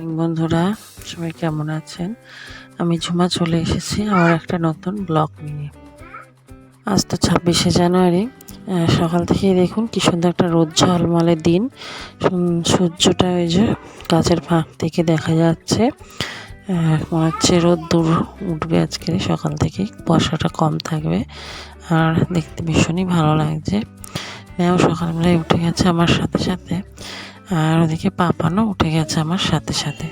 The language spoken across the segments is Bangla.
মর্নিং বন্ধুরা, সবাই কেমন আছেন? আমি ঝুমা চলে এসেছি আমার একটা নতুন ব্লগ নিয়ে। আজ তো ছাব্বিশে জানুয়ারি সকাল থেকেই দেখুন কি সুন্দর একটা রোদ ঝলমলে দিন। সূর্যটা ওই যে গাছের ফাঁক থেকে দেখা যাচ্ছে। মনে হচ্ছে রোদ দূর উঠবে আজকে, সকাল থেকে বর্ষাটা কম থাকবে। আর দেখতে ভীষণই ভালো লাগছে। মেয়েও সকালবেলায় উঠে গেছে আমার সাথে সাথে। আর ওদিকে পাপানও উঠে গেছে আমার সাথে সাথে।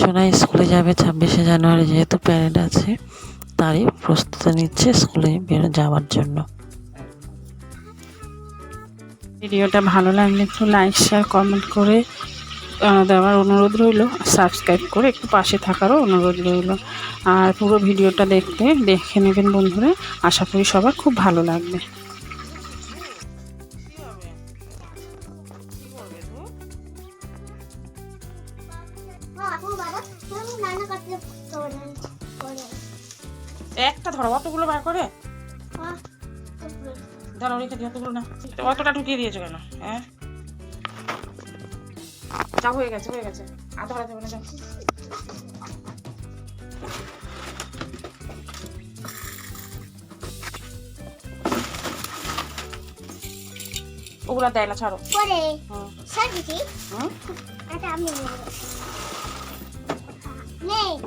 সোনাই স্কুলে যাবে ছাব্বিশে জানুয়ারি, যেহেতু প্যারেড আছে, তারই প্রস্তুতি নিচ্ছে স্কুলে বেরো যাওয়ার জন্য। ভিডিওটা ভালো লাগলে একটু লাইক শেয়ার কমেন্ট করে দেওয়ার অনুরোধ রইল। সাবস্ক্রাইব করে একটু পাশে থাকারও অনুরোধ রইল। আর পুরো ভিডিওটা দেখতে, দেখে নেবেন বন্ধুরা। আশা করি সবার খুব ভালো লাগবে। একটা ধরো অতগুলো বার করে। ধরো রেখে দিও অতগুলো না। অতটা ঢুকিয়ে দিয়েছ কেন? হ্যাঁ? যা হয়ে গেছে হয়ে গেছে। আর ধরা যাবে না যাও ওগুলা দেয় না ছাড়ো। হুম।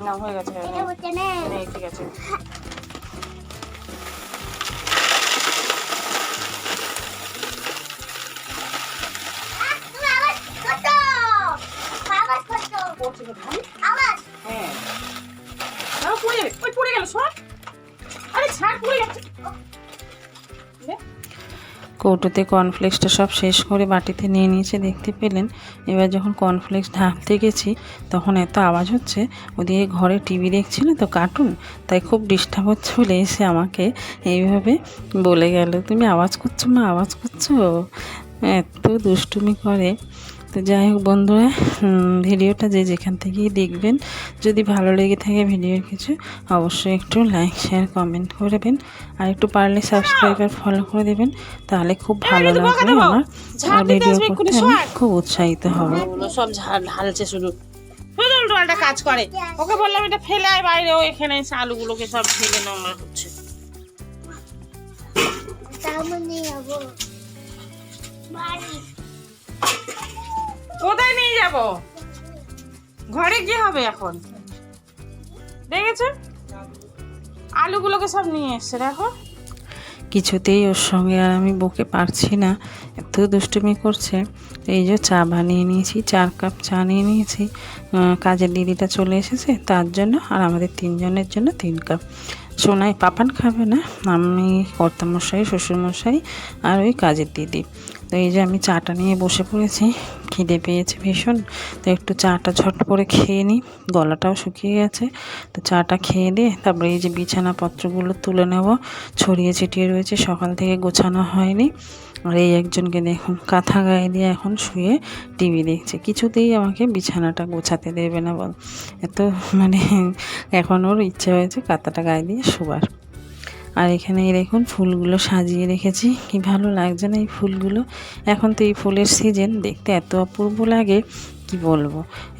না হয়ে গেছে এটা হচ্ছে নেই। নেই ঠিক আছে। তুমি আওয়াজ করতো। আওয়াজ করতো। করছি তো ভাই। আওয়াজ। হ্যাঁ। পড়ে যাবে। ওই পড়ে গেল সর। আরে ছাড় পড়ে যাচ্ছে। কৌটোতে কর্নফ্লেক্সটা সব শেষ করে বাটিতে নিয়ে নিয়েছে দেখতে পেলেন এবার যখন কর্নফ্লেক্স ঢাকতে গেছি, তখন এত আওয়াজ হচ্ছে, ওদিকে ঘরে টিভি দেখছিল তো কার্টুন তাই খুব ডিস্টার্ব হচ্ছে বলে এসে আমাকে এইভাবে বলে গেল, তুমি আওয়াজ করছ মা, আওয়াজ করছ? এত দুষ্টুমি করে। তো যাই হোক বন্ধুরা ভিডিওটা যে যেখান থেকেই দেখবেন যদি ভালো লেগে থাকে ভিডিওর কিছু অবশ্যই একটু লাইক শেয়ার কমেন্ট করবেন। আর একটু পারলে সাবস্ক্রাইবার ফলো করে দেবেন তাহলে খুব ভালো লাগবে আমার আর ভিডিও করতে। আমি খুব উৎসাহিত হব। সব ঝাল ঢালছে শুধু। কাজ করে। ওকে বললাম এটা ফেলে আয় বাইরে ও এখানে এসে আলুগুলোকে সব ফেলে নোংরা হচ্ছে। মানে বাড়ি। কোথায় নিয়ে যাব? ঘরে কি হবে এখন? দেখেছ? আলুগুলোকে সব নিয়ে এসছে, দেখো। কিছুতেই ওর সঙ্গে আর আমি বকে পারছি না। এত দুষ্টুমি করছে। এই যে চা বানিয়ে নিয়েছি, চার কাপ চা নিয়ে নিয়েছি। কাজের দিদিটা চলে এসেছে, তার জন্য আর আমাদের তিনজনের জন্য তিন কাপ। সোনাই পাপান খাবে না, আমি কর্তামশাই, শ্বশুরমশাই আর ওই কাজের দিদি। তো এই যে আমি চাটা নিয়ে বসে পড়েছি, খিদে পেয়েছে ভীষণ, তো একটু চাটা ঝট করে খেয়ে নিই, গলাটাও শুকিয়ে গেছে, তো চাটা খেয়ে দিয়ে তারপরে এই যে বিছানাপত্রগুলো তুলে নেব, ছড়িয়ে ছিটিয়ে রয়েছে, সকাল থেকে গোছানো হয়নি, আর এই একজনকে দেখুন, কাঁথা গায়ে দিয়ে এখন শুয়ে টিভি দেখছে, কিছুতেই আমাকে বিছানাটা গোছাতে দেবে না বল, এত মানে এখন ওর ইচ্ছে হয়েছে কাঁথাটা গায়ে দিয়ে শোবার। আর এখানে দেখুন ফুলগুলো সাজিয়ে রেখেছি। কি ভালো লাগছে না এই ফুলগুলো? এখন তো এই ফুলের সিজন দেখতে এত অপূর্ব লাগে কি বলব?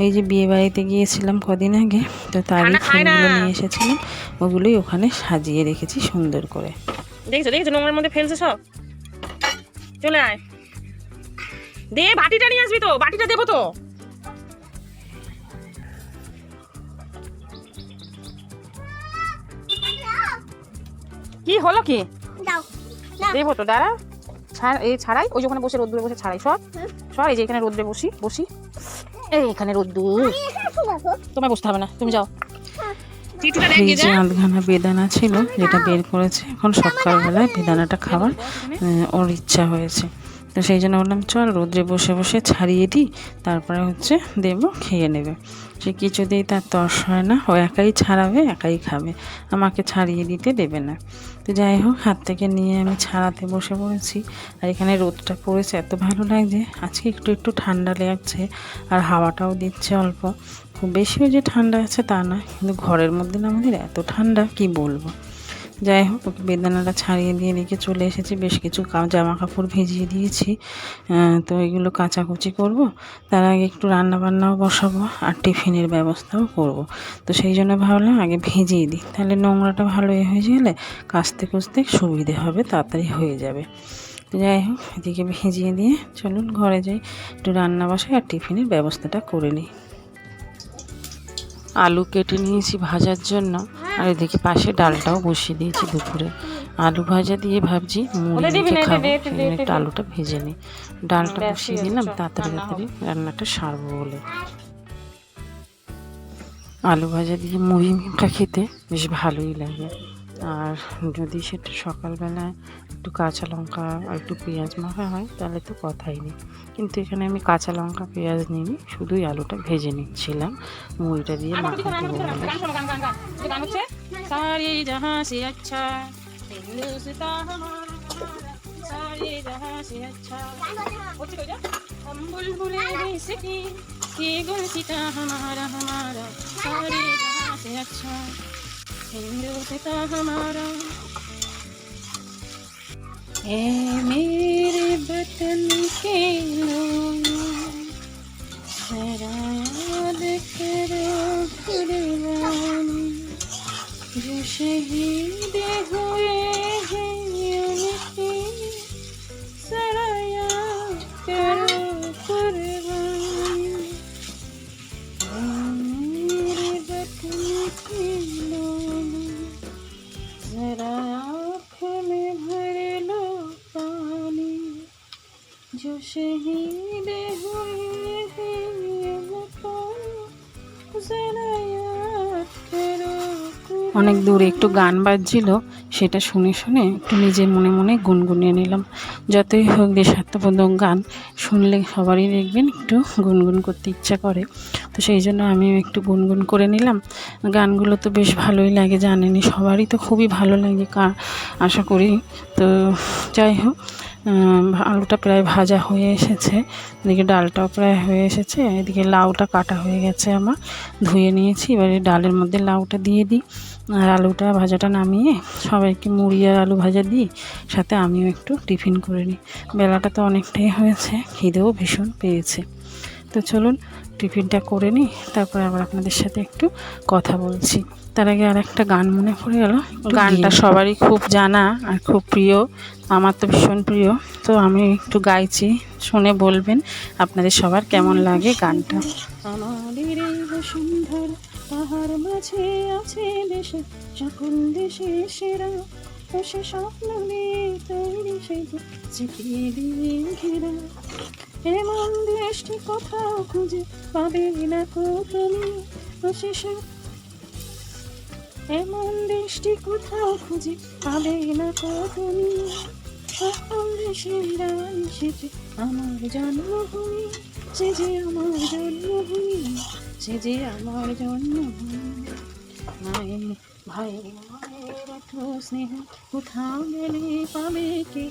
এই যে বিয়ে বাড়িতে গিয়েছিলাম কদিন আগে তো তারই ফুলগুলো নিয়ে এসেছিলাম ওগুলোই ওখানে সাজিয়ে রেখেছি সুন্দর করে। দেখছ দেখছ নোংরার মধ্যে ফেলছে সব। চলে আয়। দে বাটিটা নিয়ে আসবি তো বাটিটা দেবো তো। কি হলো কি? দাও না দেবো তো দাঁড়া। ছাড় এই ছাড়াই ওই যে ওখানে বসে রোদ্দুরে বসে ছাড়াই সব সব এই যে এখানে রোদ্দুরে বসি বসি। এই এখানে রোদ্দুর। তোমায় বসতে হবে না তুমি যাও। চিঠিটা এই যে আধখানা বেদানা ছিল যেটা বের করেছে। এখন সকালবেলায় বেদানাটা খাওয়ার ওর ইচ্ছা হয়েছে। তো সেই জন্য বললাম, চল রোদ্রে বসে বসে ছাড়িয়ে দিই তারপরে হচ্ছে দেবো, খেয়ে নেবে। সে কিছুতেই তার তর্স হয় না। ও একাই ছাড়াবে, একাই খাবে। আমাকে ছাড়িয়ে দিতে দেবে না। তো যাই হোক, হাত থেকে নিয়ে আমি ছাড়াতে বসে পড়েছি। আর এখানে রোদটা পড়েছে, এত ভালো লাগছে। আজকে একটু একটু ঠান্ডা লাগছে, আর হাওয়াটাও দিচ্ছে অল্প। খুব বেশিও যে ঠান্ডা আছে তা না কিন্তু ঘরের মধ্যে না আমাদের এত ঠান্ডা, কি বলব? যাই হোক, ওকে বেদানাটা ছাড়িয়ে দিয়ে রেখে চলে এসেছি। বেশ কিছু জামা কাপড় ভিজিয়ে দিয়েছি। তো এগুলো কাচাকুচি করব। তার আগে একটু রান্না বান্নাও বসাবো আর টিফিনের ব্যবস্থাও করব। তো সেই জন্য ভাবলাম আগে ভিজিয়ে দিই। তাহলে নোংরাটা ভালো এ হয়ে গেলে কাচতে কুচতে সুবিধে হবে, তাড়াতাড়ি হয়ে যাবে। যাই হোক, এদিকে ভিজিয়ে দিয়ে চলুন ঘরে যাই, একটু রান্না বসাই আর টিফিনের ব্যবস্থাটা করে নিই। আলু কেটে নিয়েছি ভাজার জন্য। আর এদিকে পাশে ডালটাও বসিয়ে দিয়েছি দুপুরে। আলু ভাজা দিয়ে ভাবছি মুড়ি খাব। একটু আলুটা ভেজে নিই ডালটা বসিয়ে দিলাম তাড়াতাড়ি তাড়াতাড়ি রান্নাটা সারবো বলে। আলু ভাজা দিয়ে মুড়ি খেতে বেশ ভালোই লাগে। আর যদি সেটা সকালবেলায় একটু কাঁচা লঙ্কা আর একটু পেঁয়াজ মাখা হয় তাহলে তো কথাই নেই। কিন্তু এখানে আমি কাঁচা লঙ্কা পেঁয়াজ নিইনি শুধুই আলুটা ভেজে নিচ্ছিলাম। মুড়িটা দিয়ে মাখা গান हिंदू पिता हमारा ए मेरे वतन के लोगों शराद करो कुर्बानी जो शहीद हुए অনেক দূরে একটু গান বাজছিল, সেটা শুনে শুনে একটু নিজে মনে মনে গুনগুনিয়ে নিলাম। যতই হোক দেশাত্মবোধক গান শুনলে সবারই দেখবেন একটু গুনগুন করতে ইচ্ছা করে। তো সেই জন্য আমিও একটু গুনগুন করে নিলাম। গানগুলো তো বেশ ভালোই লাগে, জানেনই সবারই তো খুবই ভালো লাগে কা, আশা করি। তো যাই হোক আলুটা প্রায় ভাজা হয়ে এসেছে, এদিকে ডালটাও প্রায় হয়ে এসেছে, এদিকে লাউটা কাটা হয়ে গেছে আমার, ধুয়ে নিয়েছি, এবারে ডালের মধ্যে লাউটা দিয়ে দিই। আর আলুটা ভাজাটা নামিয়ে সবাইকে মুড়ি আর আলু ভাজা দিই সাথে আমিও একটু টিফিন করে নিই। বেলাটা তো অনেকটাই হয়েছে খিদেও ভীষণ পেয়েছে। তো চলুন টিফিনটা করে নিই তারপরে আবার আপনাদের সাথে একটু কথা বলছি। তার আগে আর একটা গান মনে পড়ে গেল? গানটা সবারই খুব জানা আর খুব প্রিয় আমার তো ভীষণ প্রিয়। তো আমি একটু গাইছি শুনে বলবেন আপনাদের সবার কেমন লাগে গানটা। আমাদের তাহার মাঝে আছে দেশে সকল দেশে সেরা ও সে স্বপ্ন নিয়ে তৈরি সেই পৃথিবী ঘেরা। এমন দেশটি কোথাও খুঁজে পাবে না কো তুমি? এমন দেশটি কোথাও খুঁজে পাবে না কো তুমি? সকল দেশের আমার জন্মভূমি, সে যে আমার জন্মভূমি। সে যে আমার জন্মভূমি মায়ের ভাইয়ের মায়ের এত স্নেহ, কোথাও গেলে পাবে কে?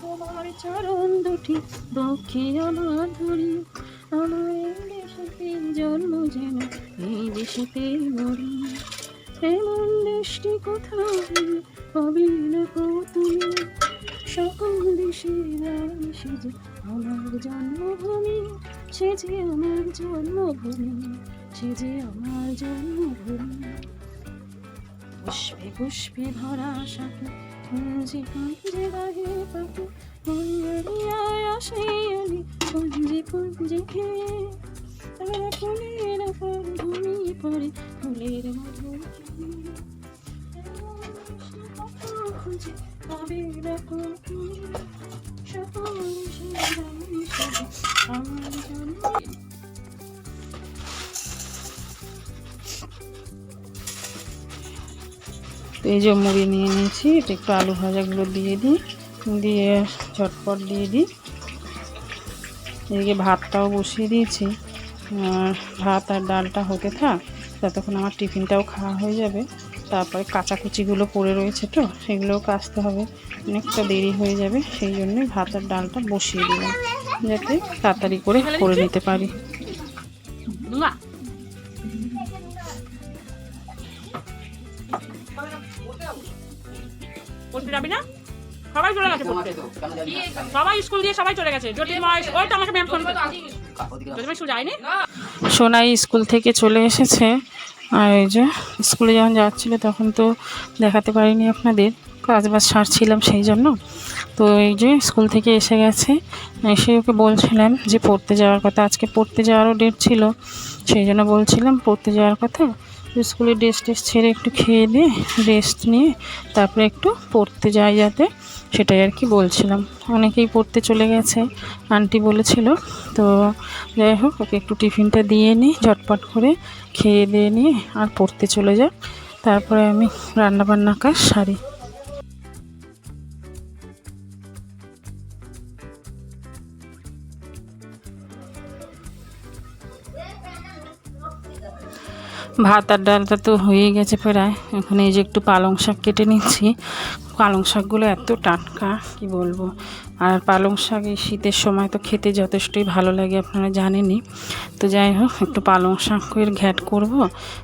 তোমার চরণ দুটি বক্ষে আমার ধরি। আমার এই জন্ম যেন, এই দেশেতে মরি। এমন দেশটি কোথাও পাবে না সকল রানী সেজে আমার জন্মভূমি। সে যে আমার জন্মভূমি, সে যে আমার জন্মভূমি। পুষ্পে পুষ্পে ভরা সাথে কুঞ্জে কুঞ্জে গাহে পাখি মঙ্গলিয়ায় আসে আমি কুঞ্জে কুঞ্জে খেয়ে। তারা ফুলের পর ঘুমিয়ে পড়ে ফুলের কথা খুঁজে পাবে না এই যে মুড়ি নিয়ে নিয়েছি, এটা একটু আলু ভাজাগুলো দিয়ে দিই, দিয়ে ঝটপট দিয়ে দিই। এদিকে ভাতটাও বসিয়ে দিয়েছি। আর ভাত আর ডালটা হতে থাক ততক্ষণ আমার টিফিনটাও খাওয়া হয়ে যাবে, তারপরে কাঁচাকুচিগুলো পড়ে রয়েছে তো, সেগুলোও কাচতে হবে। অনেকটা দেরি হয়ে যাবে, সেই জন্যই ভাত আর ডালটা বসিয়ে দিলাম, যাতে তাড়াতাড়ি করে করে নিতে পারি। যাবি না? সবাই চলে গেছে সবাই স্কুল দিয়ে সবাই চলে গেছে। ওই তো আমাকে ম্যাম ফোন সোনাই স্কুল থেকে চলে এসেছে। আর এই যে স্কুলে যখন যাচ্ছিল তখন তো দেখাতে পারিনি আপনাদের। কাজ বাজ সারছিলাম সেই জন্য। তো এই যে স্কুল থেকে এসে গেছে। এসে ওকে বলছিলাম যে পড়তে যাওয়ার কথা। আজকে পড়তে যাওয়ারও ডেট ছিল। সেই জন্য বলছিলাম পড়তে যাওয়ার কথা। তো স্কুলে ড্রেস টেস ছেড়ে একটু খেয়ে দিয়ে রেস্ট নিয়ে তারপরে একটু পড়তে যাই যাতে, সেটাই আর কি বলছিলাম। অনেকেই পড়তে চলে গেছে আন্টি বলেছিল, তো যাই হোক, ওকে একটু টিফিনটা দিয়ে নিই ঝটপট করে খেয়ে দিয়ে নিয়ে আর পড়তে চলে যাক তারপরে আমি রান্না বান্না কাজ সারি। ভাত আর ডালটা তো হয়ে গেছে প্রায়। এখন এই যে একটু পালং শাক কেটে নিচ্ছি। পালং শাকগুলো এত টাটকা, কি বলব? আর পালং শাক এই শীতের সময় তো খেতে যথেষ্টই ভালো লাগে, আপনারা জানেনই। তো যাই হোক, একটু পালং শাকের ঘ্যাট করব,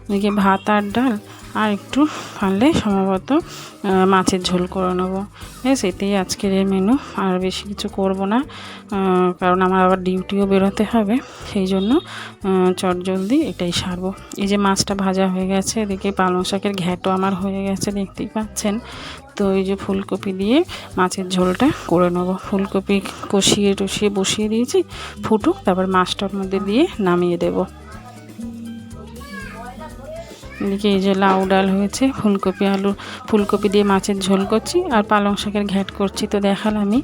ওদিকে ভাত আর ডাল, আর একটু পারলে সম্ভবত মাছের ঝোল করে নেব। ব্যাস এটাই আজকের এই মেনু আর বেশি কিছু করব না কারণ আমার আবার ডিউটিও বেরোতে হবে, সেই জন্য চট জলদি এটাই সারবো। এই যে মাছটা ভাজা হয়ে গেছে, এদিকে পালং শাকের ঘ্যাটও আমার হয়ে গেছে, দেখতেই পাচ্ছেন। তো এই যে ফুলকপি দিয়ে মাছের ঝোলটা করে নেব। ফুলকপি কষিয়ে টষিয়ে বসিয়ে দিয়েছি, ফুটুক, তারপর মাছটার মধ্যে দিয়ে নামিয়ে দেবো। এদিকে এই যে লাউ ডাল হয়েছে, ফুলকপি আলু, ফুলকপি দিয়ে মাছের ঝোল করছি, আর পালং শাকের ঘ্যাট করছি তো দেখাল আমি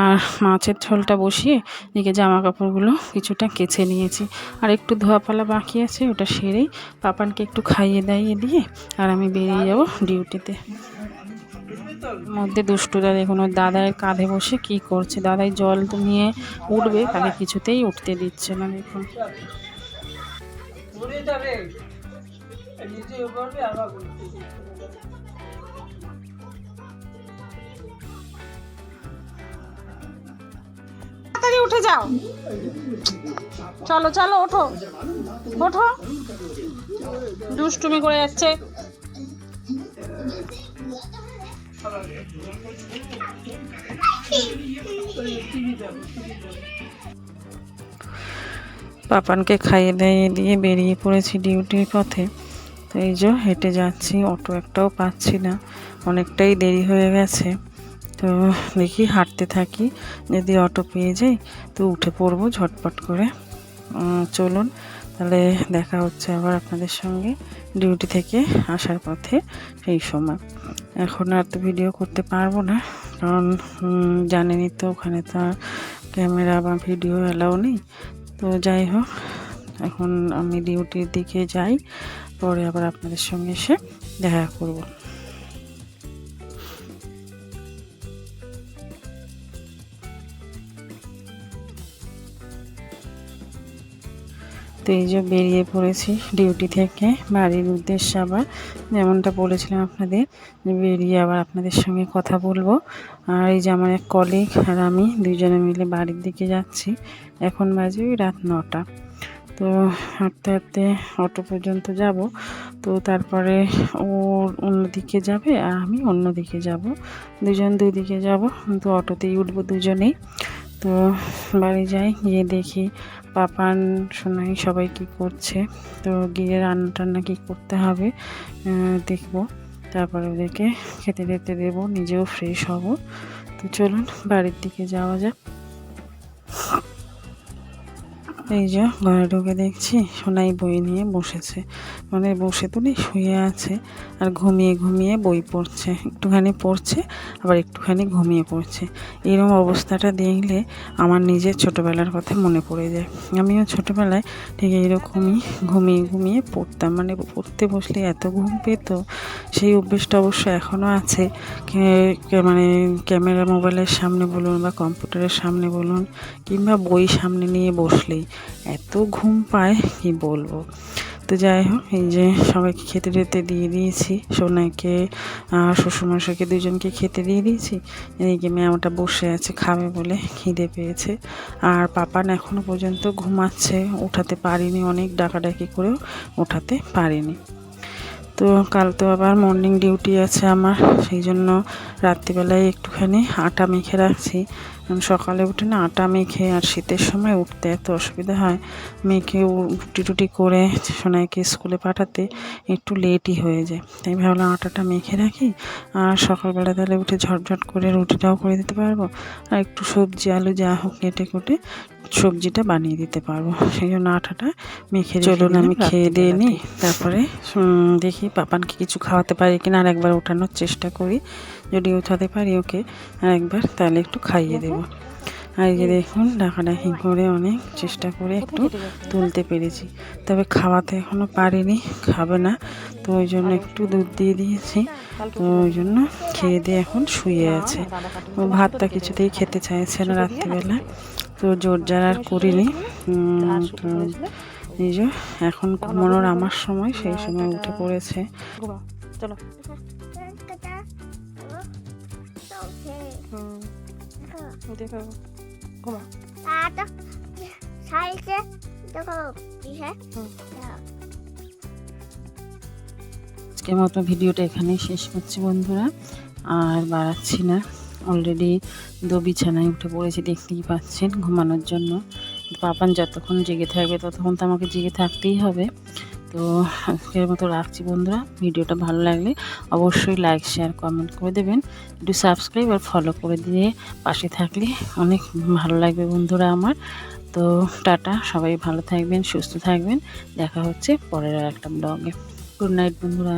আর মাছের ঝোলটা বসিয়ে এদিকে জামা কাপড়গুলো কিছুটা কেচে নিয়েছি। আর একটু ধোয়াপালা বাকি আছে, ওটা সেরেই পাপানকে একটু খাইয়ে দাইয়ে দিয়ে, আর আমি বেরিয়ে যাব ডিউটিতে। মধ্যে দুষ্টুরা দেখুন ওর দাদার কাঁধে বসে কি করছে? দাদাই জল তো নিয়ে উঠবে তাকে কিছুতেই উঠতে দিচ্ছে না দেখুন। তাড়াতাড়ি উঠে যাও। চলো চলো ওঠো। ওঠো। দুষ্টুমি করে যাচ্ছে। পাপানকে খাইয়ে দাইয়ে দিয়ে বেরিয়ে পড়েছি ডিউটির পথে। তো এই যে হেঁটে যাচ্ছি, অটো একটাও পাচ্ছি না। অনেকটাই দেরি হয়ে গেছে। তো দেখি হাঁটতে থাকি। যদি অটো পেয়ে যাই, তো উঠে পড়ব ঝটপট করে। চলুন, তাহলে দেখা হচ্ছে আবার আপনাদের সঙ্গে ডিউটি থেকে আসার পথে সেই সময়। এখন আর তো ভিডিও করতে পারব না। কারণ জানেনি তো ওখানে তো আর ক্যামেরা বা ভিডিও এলাও নেই। তো যাই হোক, এখন আমি ডিউটির দিকে যাই, পরে আবার আপনাদের সঙ্গে এসে দেখা করব। তো এই যে বেরিয়ে পড়েছি ডিউটি থেকে, বাড়ির উদ্দেশ্যে আবার যেমনটা বলেছিলাম আপনাদের বেরিয়ে আবার আপনাদের সঙ্গে কথা বলব। আর এই যে আমার এক কলিগ আর আমি দুজনে মিলে বাড়ির দিকে যাচ্ছি, এখন বাজে ওই রাত নটা। তো হাঁটতে হাঁটতে অটো পর্যন্ত যাব, তো তারপরে ও অন্যদিকে যাবে আর আমি অন্যদিকে যাব। দুজন দুদিকে যাব কিন্তু অটোতেই উঠবো দুজনেই। তো বাড়ি যাই, গিয়ে দেখি পাপান, সোনাই সবাই কি করছে। তো গিয়ে রান্না টান্না কী করতে হবে দেখব। তারপরে ওদেরকে খেতে খেতে দেবো, নিজেও ফ্রেশ হব। তো চলুন, বাড়ির দিকে যাওয়া যাক। এই যে ঘরে ঢুকে দেখছি সোনাই বই নিয়ে বসেছে। মানে বসে তো নেই, শুয়ে আছে আর ঘুমিয়ে ঘুমিয়ে বই পড়ছে। একটুখানি পড়ছে, আবার একটুখানি ঘুমিয়ে পড়ছে। এরকম অবস্থাটা দেখলে আমার নিজের ছোটোবেলার কথা মনে পড়ে যায়। আমিও ছোটোবেলায় ঠিক এইরকমই ঘুমিয়ে ঘুমিয়ে পড়তাম। মানে পড়তে বসলে এত ঘুম পেত, সেই অভ্যেসটা অবশ্য এখনও আছে। মানে ক্যামেরা মোবাইলের সামনে বলুন বা কম্পিউটারের সামনে বলুন কিংবা বই সামনে নিয়ে বসলেই এত ঘুম পায়, কি বলব? তো যাই হোক, এই যে সবাইকে খেতে টেতে দিয়ে দিয়েছি, সোনাইকে আর শ্বশুরমশাইকে দুজনকে খেতে দিয়ে দিয়েছি। এদিকে ম্যামটা বসে আছে, খাবে বলে খিদে পেয়েছে। আর পাপান এখনও পর্যন্ত ঘুমাচ্ছে ওঠাতে পারিনি, অনেক ডাকাডাকি করেও ওঠাতে পারিনি। তো কাল তো আবার মর্নিং ডিউটি আছে আমার, সেই জন্য রাত্রিবেলায় একটুখানি আটা মেখে রাখছি। কারণ সকালে উঠে না আটা মেখে আর শীতের সময় উঠতে এত অসুবিধা হয়। মেখে উ- রুটি টুটি করে সোনাইকে স্কুলে পাঠাতে একটু লেটই হয়ে যায়। তাই ভাবলাম আটাটা মেখে রাখি আর সকালবেলা তাহলে উঠে ঝটঝট করে রুটিটাও করে দিতে পারব। আর একটু সবজি আলু যা হোক কেটে কুটে সবজিটা বানিয়ে দিতে পারব। সেই জন্য আটাটা মেখে চলুন আমি খেয়ে দিয়ে নিই। তারপরে দেখি পাপানকে কিছু খাওয়াতে পারি কিনা আর একবার ওঠানোর চেষ্টা করি। যদি উঠাতে পারি ওকে আর একবার তাহলে একটু খাইয়ে দেবো। আর যে দেখুন ডাকাডাকি করে অনেক চেষ্টা করে একটু তুলতে পেরেছি। তবে খাওয়াতে এখনও পারিনি, খাবে না। তো ওই জন্য একটু দুধ দিয়ে দিয়েছি। তো ওই জন্য খেয়ে দিয়ে এখন শুয়ে আছে। ও ভাতটা কিছুতেই খেতে চাইছে না রাত্রিবেলা। তো জোর আর করিনি। যে এখন ঘুমানোর আমার সময়, সেই সময় উঠে পড়েছে। চলো। দেখো ঘুমা আটা সাইডে দেখো আজকের মতো ভিডিওটা এখানেই শেষ করছি বন্ধুরা। আর বাড়াচ্ছি না। অলরেডি দো বিছানায় উঠে পড়েছি দেখতেই পাচ্ছেন ঘুমানোর জন্য। পাপান যতক্ষণ জেগে থাকবে ততক্ষণ তো আমাকে জেগে থাকতেই হবে। তো আজকের মতো রাখছি বন্ধুরা। ভিডিওটা ভালো লাগলে অবশ্যই লাইক শেয়ার কমেন্ট করে দেবেন। একটু সাবস্ক্রাইব আর ফলো করে দিয়ে পাশে থাকলে অনেক ভালো লাগবে বন্ধুরা আমার। তো টাটা, সবাই ভালো থাকবেন, সুস্থ থাকবেন। দেখা হচ্ছে পরের আর একটা ব্লগে গুড নাইট বন্ধুরা।